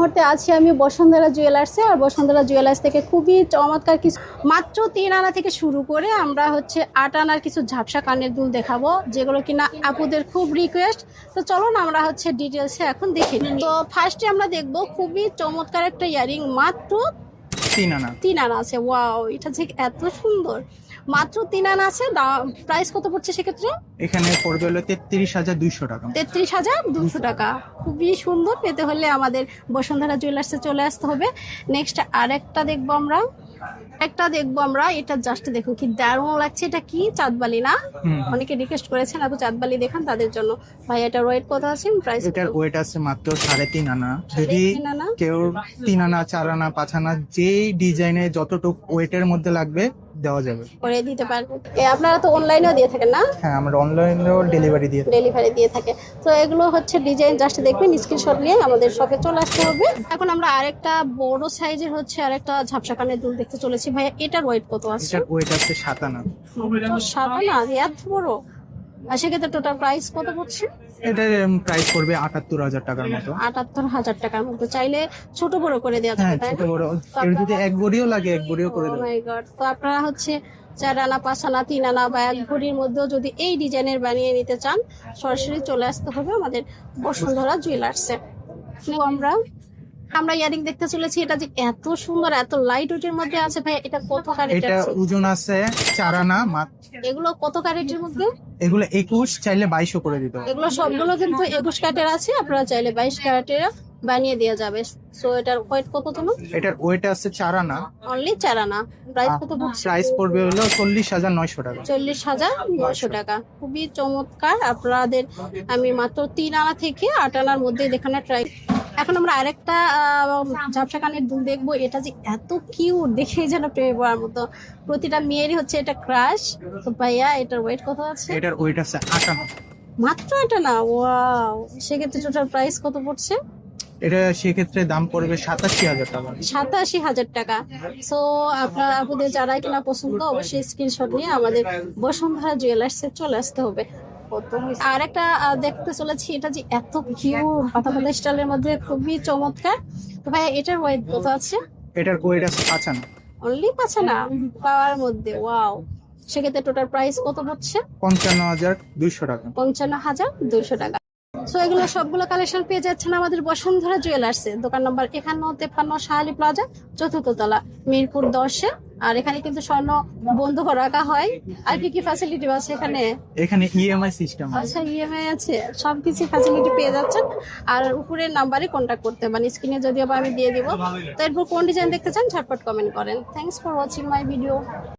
মুহূর্তে আছি আমি বসুন্ধরা জুয়েলার্সে আর বসুন্ধরা জুয়েলার্স থেকে খুবই চমৎকার কিছু মাত্র তিন আনা থেকে শুরু করে আমরা হচ্ছে আট আনার কিছু ঝাপসা কানের দুল দেখাবো, যেগুলো কিনা আপুদের খুব রিকোয়েস্ট তো চলুন আমরা হচ্ছে ডিটেলসে এখন দেখি তো ফার্স্টে আমরা দেখব খুবই চমৎকার একটা ইয়ারিং মাত্র তিন আনা তিন আনা আছে ওয়াও এটা যে এত সুন্দর। মাত্র তিন আনা আছে প্রাইস কত পড়ছে সেক্ষেত্রে? এখানে পড়বে হলো তেত্রিশ হাজার দুইশো টাকা। তেত্রিশ হাজার দুশো টাকা। খুবই সুন্দর পেতে হলে আমাদের বসুন্ধরা জুয়েলার্সে চলে আসতে হবে। নেক্সট আরেকটা দেখব আমরা। একটা দেখব আমরা এটা জাস্ট দেখুন কি দারুণ লাগছে এটা কি চাঁদবালি না? হুম। অনেকে রিকোয়েস্ট করেছেন আপু চাঁদবালি দেখান তাদের জন্য। ভাই এটা ওয়েট কত আছে? প্রাইস এটার ওয়েট আছে মাত্র সাড়ে তিন আনা। যদি কেউ তিন আনা চার আনা পাঁচ আনা যেই ডিজাইনে যতটুকু ওয়েটের মধ্যে লাগবে দেওয়া যাবে। করে দিতে পারবেন এ, আপনারা তো অনলাইনেও দিয়ে থাকেন না? হ্যাঁ আমরা অনলাইনেও ডেলিভারি দিয়ে থাকি। ডেলিভারি দিয়ে থাকে। তো এগুলো হচ্ছে ডিজাইন জাস্ট দেখবেন স্ক্রিনশট নিয়ে আমাদের শপে চলে আসতে হবে। এখন আমরা আরেকটা বড় সাইজের হচ্ছে আরেকটা ঝাপসা কানের দুল দেখতে চলেছি। ভাইয়া এটার ওয়েট কত আছে? এটার ওয়েট আছে সাত আনা। সাদা না এত বড়? আর সেক্ষেত্রে টোটাল প্রাইস কত পড়ছে? এটার প্রাইস পড়বে আটাত্তর হাজার টাকার মতো। আটাত্তর হাজার টাকার মতো। চাইলে ছোট বড় করে দেওয়া হ্যাঁ যাবে তাই ছোট না? বড়। এর যদি এক বড়িও লাগে এক বড়িও করে Oh দেবো। my God, তো আপনারা হচ্ছে চার আনা পাঁচ আনা তিন আনা বা এক ভরির মধ্যেও যদি এই ডিজাইনের বানিয়ে নিতে চান সরাসরি চলে আসতে হবে আমাদের বসুন্ধরা জুয়েলার্সে আমরা আমরা ইয়ারিং দেখতে চলেছি এটা যে এত সুন্দর এত লাইট ওয়েটের মধ্যে আছে ভাই এটা কত ক্যারেটের এটা আছে? ওজন আছে চার আনা মাত্র। এগুলো কত ক্যারেটের মধ্যে? এগুলো একুশ চাইলে বাইশও করে দিতে এগুলো সবগুলো কিন্তু একুশ ক্যারেটের আছে, আপনারা চাইলে বাইশ ক্যারেটের বানিয়ে দেওয়া যাবে। সো এটার ওয়েট কত তোমার? এটার ওয়েট আছে চার আনা অনলি চার আনা প্রাইস কত প্রাইস পড়বে হলো চল্লিশ হাজার নয়শো টাকা। চল্লিশ হাজার নশো টাকা। খুবই চমৎকার। আপনাদের আমি মাত্র তিন আনা থেকে আট আনার মধ্যে দেখানো ট্রাই এখন আমরা আরেকটা ঝাপসা কানের দুল দেখব। এটা যে এত কিউট দেখে যেন প্রেমে পড়ার মতো। প্রতিটা মেয়েরই হচ্ছে এটা ক্রাশ তো ভাইয়া এটার ওয়েট কত আছে? এটার ওয়েট আছে আট আনা। মাত্র এটা না ওয়াও সেক্ষেত্রে টোটাল প্রাইস কত পড়ছে? এটা সেক্ষেত্রে দাম পড়বে সাতাশি হাজার টাকা। সাতাশি হাজার টাকা। সো আপনার আপনাদের যারা কিনা পছন্দ অবশ্যই স্ক্রিনশট নিয়ে আমাদের বসুন্ধরা জুয়েলার্সে চলে আসতে হবে। আর একটা দেখতে চলেছি এটা যে এত কিউট পাতা স্টাইলের মধ্যে খুবই চমৎকার। তো ভাই এটার ওয়েট কত আছে? এটার ওয়েট আছে পাঁচ আনা অনলি পাচ্ছে না পাওয়ার মধ্যে ওয়াও সেক্ষেত্রে টোটাল প্রাইস কত হচ্ছে? পঞ্চান্ন হাজার দুইশো টাকা। পঞ্চান্ন হাজার দুইশো টাকা। সো এগুলো সবগুলো কালেকশন পেয়ে যাচ্ছেন আমাদের বসুন্ধরা জুয়েলার্সে দোকান নম্বর একান্ন তেপ্পান্ন শাহালি প্লাজা চতুর্থ তলা মিরপুর দশে। আর এখানে কিন্তু স্বর্ণ বন্ধ রাখা হয়। আর কি কি ফ্যাসিলিটি আছে এখানে? এখানে ইএমআই সিস্টেম আচ্ছা ইএমআই আছে। সব কিছু ফ্যাসিলিটি পেয়ে যাচ্ছেন। আর উপরের নাম্বারে কন্ট্যাক্ট করতে মানে স্ক্রিনে যদিও বা আমি দিয়ে দিব। তো এরপর কোন ডিজাইন দেখতে চান ঝটপট কমেন্ট করেন। Thanks for watching my video